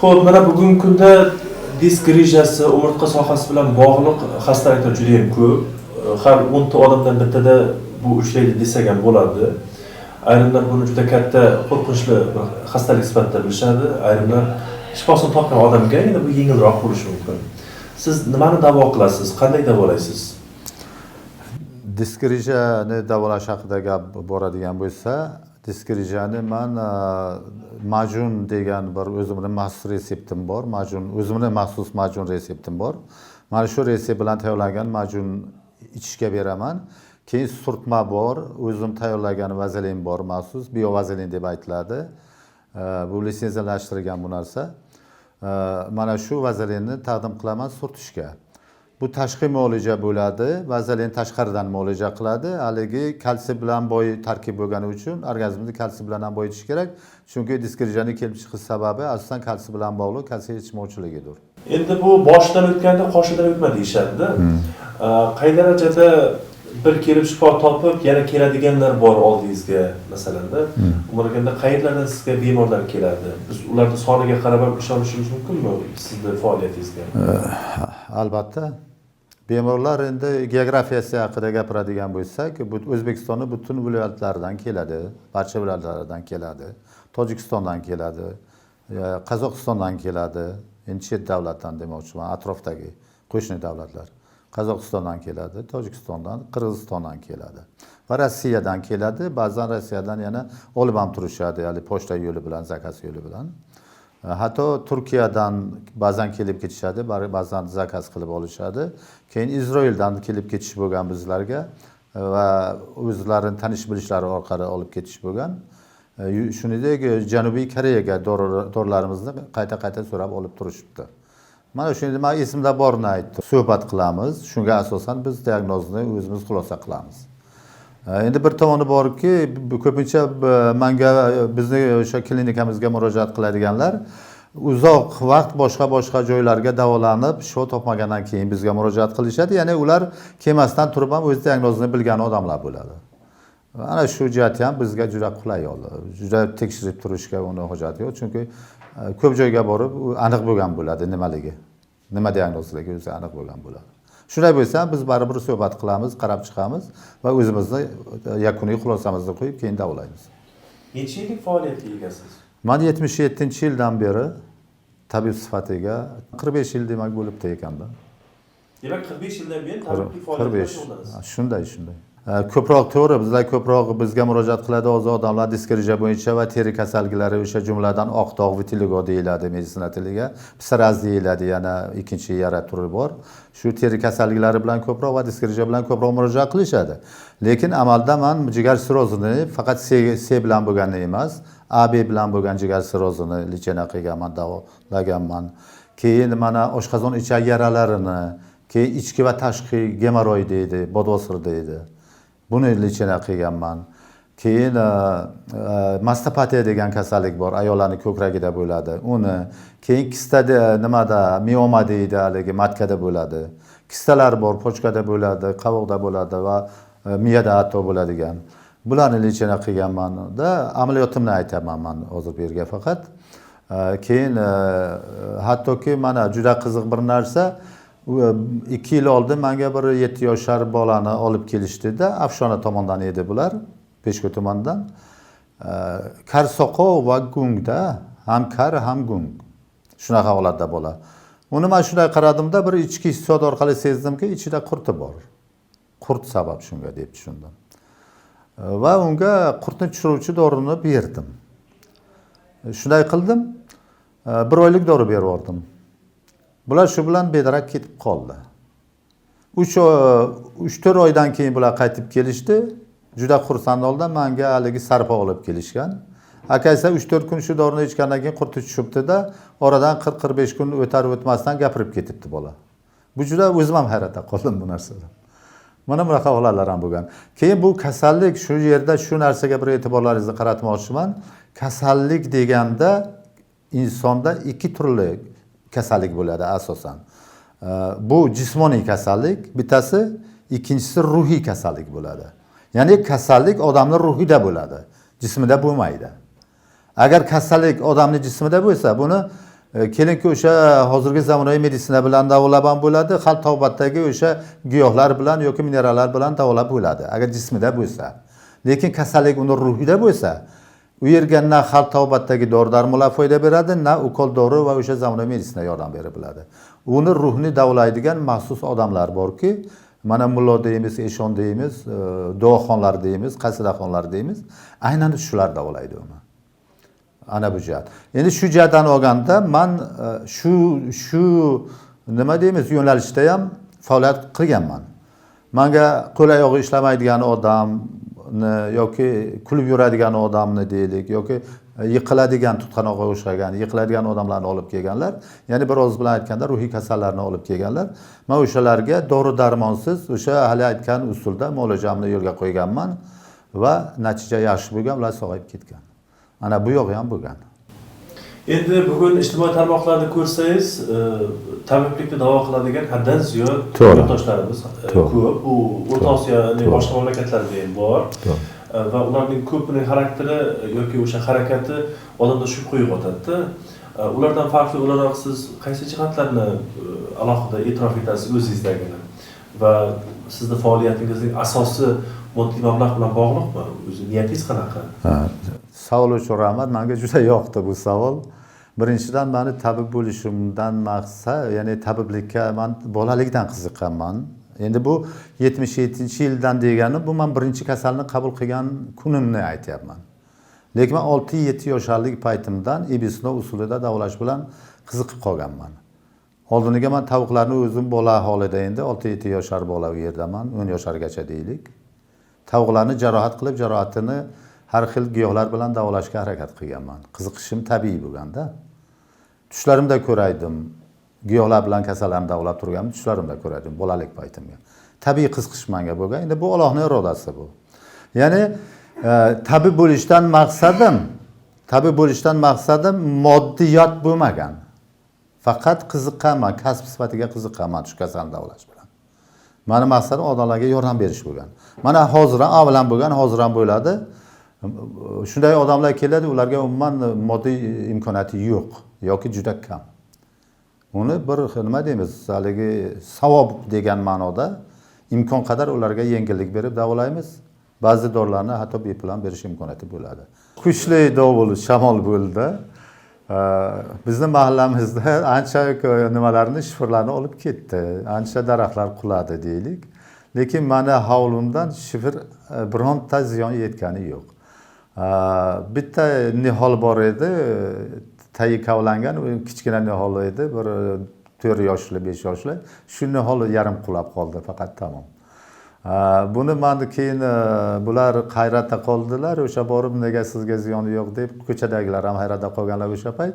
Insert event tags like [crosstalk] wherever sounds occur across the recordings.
Xo'p, mana bugungi kunda disk rejasi, umurtqa sohasi bilan bog'liq xastaliklar juda ham ko'p. Har 10 ta odamdan bittada bu uchraydi desak ham bo'ladi. Ayrimlar buni juda katta qo'rqinchli xastalik sifatida bilishadi. Ayrimlar shifosini topgan odamga endi bu yengilroq bo'lishi mumkin. Siz nimani davo qilasiz? Qanday davolaysiz? disk rejani davolash haqida gap boradigan bo'lsa disk rejani man a, majun degan bir o'zimni maxsus retseptim bor. Majun o'zimni maxsus majun retseptim bor. Mana shu retsept bilan tayyorlangan majun ichishga beraman. Keyin surtma bor o'zim tayyorlagan vazelin bor maxsus bio vazelin deb aytiladi. A, bu litsenziyalashtirilgan bu narsa. A, mana shu vazelinni taqdim qilaman surtishga bu tashqi muolaja bo'ladi vazelin tashqaridan muolaja qiladi haligi kalsiy bilan boy tarkib bo'lgani uchun organizmni kalsiy bilan ham boyitish kerak chunki disk rejani kelib chiqish sababi asosan kalsiy bilan bog'liq kalsiy yetishmovchiligidir Endi bu boshdan o'tganda qoshidan o'tma deyishadi-da. Qay darajada bir kelib shifo topib, yana keladiganlar bor oldingizga, masalanda. Umrganda qayerlardan sizga bemorlar keladi? Biz ularni soniga qarab ham ishonishimiz mumkinmi sizni faoliyatingizga? albatta bemorlar endi geografiyasi haqida gapiradigan bo'lsak bu o'zbekistonni butun viloyatlaridan keladi barcha viloyatlardan keladi. Tojikistondan keladi e, qozog'istondan keladi endi chet davlatdan demoqchiman atrofdagi qo'shni davlatlar. Qozog'istondan keladi tojikistondan qirg'izistondan keladi va rossiyadan keladi. Ba'zan rossiyadan yana olib ham turishadi ya'ni pochta yo'li bilan zakaz yo'li bilan hatto turkiyadan ba'zan kelib ketishadi ba- ba'zan zakaz qilib olishadi keyin isroildan kelib ketish bo'lgan bizlarga e, va o'zlarini tanish bilishlari orqali olib ketish bo'lgan E, shuningdek e, janubiy koreyaga dori- dorilarimizni qayta qayta so'rab olib turishibdi mana shu endi man esimda borini aytdim suhbat qilamiz shunga asosan biz diagnozni o'zimiz xulosa qilamiz E, endi bir tomoni borki ko'pincha manga bizni e, o'sha klinikamizga murojaat qiladiganlar uzoq vaqt boshqa boshqa joylarga davolanib shifo topmagandan keyin bizga murojaat qilishadi. Ya'ni ular kelmasdan turib ham o'z diagnozini bilgan odamlar bo'ladi. Ana shu jihati ham bizga juda qulay yo'l juda tekshirib turishga uni hojati yo'q. Chunki e, ko'p joyga borib u aniq bo'lgan bo'ladi nimaligi? Nima diagnozligi o'zi aniq bo'lgan bo'ladi? Shunday bo'lsa biz baribir suhbat qilamiz qarab chiqamiz va o'zimizni e, yakuniy xulosamizni qo'yib keyin davolaymiz Necha yillik faoliyatga egasiz? man yetmish yettinchi yildan beri tabib sifatiga qirq besh yil demak bo'libdi ekanda Demak, 45 yildan beri qirq tabiblik qirq besh shug'ullanasiz. shunday shunday ko'proq to'g'ri bizlar ko'proq bizga murojaat qiladi. Hozir odamlar disk bo'yicha va teri kasalliklari o'sha jumladan oq dog' vitiligo deyiladi meditsina tiliga. Psaraz deyiladi yana ikkinchi yara turi bor. Shu teri kasalliklari bilan ko'proq va diskreja bilan ko'proq murojaat qilishadi. Lekin amalda man jigar sirrozini faqat c, c bilan bo'lganini emas ab bilan bo'lgan jigar sirrozini lechena qilganman davolaganman keyin mana oshqozon ichak yaralarini keyin ichki va tashqi gemoroy deydi bodvosir deydi. Buni lechena qilganman keyin mastopatiya degan kasallik bor. Ayollarni ko'kragida bo'ladi uni keyin kista de- nimada mioma deydi haligi matkada bo'ladi. Kistalar bor pochkada bo'ladi qovoqda bo'ladi va e, miyada hatto bo'ladigan bularni lechena qilganmanda amaliyotimni aytaman man hozir bu yerga faqat. E, keyin e, hattoki mana juda qiziq bir narsa ikki yil oldin manga bir yetti yoshar bolani olib kelishdida afshona tomondan edi bular peshku tumanidan E, kar soqov va gungda ham kar ham gung shunaqa holatda bola. Uni man shunday qaradimda bir ichki hissiyot orqali sezdimki ichida qurti bor qurt sabab shunga deb tushundim va unga qurtni tushiruvchi dorini berdim shunday qildim bir oylik dori berib yubordim bular shu bilan bedarak ketib qoldi. Uch oy- uch to'rt oydan keyin bular qaytib kelishdi. Juda xursand holda manga haligi sarpo olib kelishgan. Aka esa uch to'rt kun shu dorini ichgandan keyin qurti tushibdida oradan qirq qirq besh kun o'tar o'tmasdan gapirib ketibdi bola. Bu juda o'zim ham hayratda qoldim bu narsadan. Mana bunaqa holatlar ham keyin bu kasallik shu yerda shu narsaga bir e'tiborlaringizni qaratmoqchiman. Kasallik deganda insonda ikki turli kasallik bo'ladi asosan. Ee, bu jismoniy kasallik bittasi ikkinchisi ruhiy kasallik bo'ladi. Ya'ni kasallik odamni ruhida bo'ladi jismida bo'lmaydi. Agar kasallik odamni jismida bo'lsa buni E, kelinki o'sha hozirgi zamonaviy meditsina bilan davolab ham bo'ladi xalq tavbatdagi o'sha giyohlar bilan yoki minerallar bilan davolab bo'ladi agar jismida bo'lsa. Lekin kasallik uni ruhida bo'lsa u yerga xalq tavbatdagi dori darmonlar foyda beradi na ukol dori va o'sha zamonaviy meditsina yordam berib biladi. Uni ruhni davolaydigan maxsus odamlar borki mana mullo deymiz eshon deymiz e, duoxonlar deymiz qasidaxonlar deymiz aynan shular davolaydi uni. Ana bu jihat. Endi shu jihatdan olganda man e, shu shu nima deymiz yo'nalishda ham faoliyat qilganman. Manga qo'l oyog'i ishlamaydigan odamni yoki kulib yuradigan odamni deylik yoki e, yiqiladigan tutqanoqqa o'xshagan yiqiladigan odamlarni olib kelganlar ya'ni bir og'iz bilan aytganda ruhiy kasallarni olib kelganlar. Man o'shalarga dori darmonsiz o'sha hali aytgan usulda muolajamni yo'lga qo'yganman va natija yaxshi bo'lgan ular sog'ayib ketgan. Ana bu yog'i ham bo'lgan. Endi bugun ijtimoiy tarmoqlarda ko'rsangiz, e, tabiblikni da'vo qiladigan haddan ziyod yurtdoshlarimiz ko'p. U O'rta. Osiyoning To'g'ri. boshqa mamlakatlarida ham bor. E, Va ularning ko'pining xarakteri yoki o'sha harakati odamda shubha uyg'otadi. E, Ulardan farqli o'laroq siz qaysi jihatlarni alohida e'tirof etasiz o'zingizdagini va sizni faoliyatingizning asosi moddiy mablag' bilan bog'liqmi? O'zi niyatingiz qanaqa? Savol uchun rahmat manga juda yoqdi bu savol birinchidan mani tabib bo'lishimdan maqsad ya'ni tabiblikka man bolalikdan qiziqqanman endi bu yetmish yettinchi yildan degani bu man birinchi kasalni qabul qilgan kunimni aytyapman lekin man olti yetti yoshlik paytimdan ibisno usulida davolash bilan qiziqib qolganman oldiniga man tovuqlarni o'zim bola holida endi olti yetti yoshar bola u yerdaman o'n yoshlargacha deylik tovuqlarni jarohat qilib jarohatini har xil giyohlar bilan davolashga harakat qilganman qiziqishim tabiiy bo'lganda tushlarimda ko'raydim giyohlar bilan kasallarni davolab turganimni tushlarimda ko'raydim bolalik paytimga tabiiy qiziqish manga bo'lgan endi bu ollohni irodasi bu. Ya'ni e, tabib bo'lishdan maqsadim tabib bo'lishdan maqsadim moddiyat bo'lmagan faqat qiziqqanman kasb sifatiga qiziqqanman shu kasalni davolash bilan mani maqsadim odamlarga yordam berish bo'lgan. Mana hozir ham avval ham bo'lgan hozir ham bo'ladi. Shunday odamlar keladi ularga umuman moddiy imkoniyati yo'q yoki juda kam. Uni bir nima deymiz haligi savob degan ma'noda imkon qadar ularga yengillik berib davolaymiz. Ba'zi dorilarni hatto bepul ham berish imkoniyati bo'ladi. Kuchli dovul shamol bo'ldi. Bizni mahallamizda [laughs] ancha nimalarni shifrlarni olib ketdi ancha daraxtlar quladi deylik lekin mani hovlimdan shifr e, bironta ziyon yetgani yo'q bitta nihol bor edi tayi kavlangan kichkina nihol edi bir to'rt yoshli besh yoshli. Shu nihol yarim qulab qoldi faqat tamom buni man keyin e, bular hayratda qoldilar. O'sha borib nega sizga ziyoni yo'q deb ko'chadagilar ham hayratda qolganlar o'sha payt.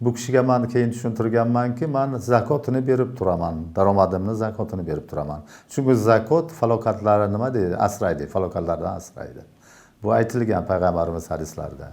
Bu kishiga man keyin tushuntirganmanki man zakotini berib turaman. Daromadimni zakotini berib turaman. Chunki zakot falokatlarni nima deydi? Asraydi falokatlardan asraydi. Bu aytilgan payg'ambarimiz hadislarida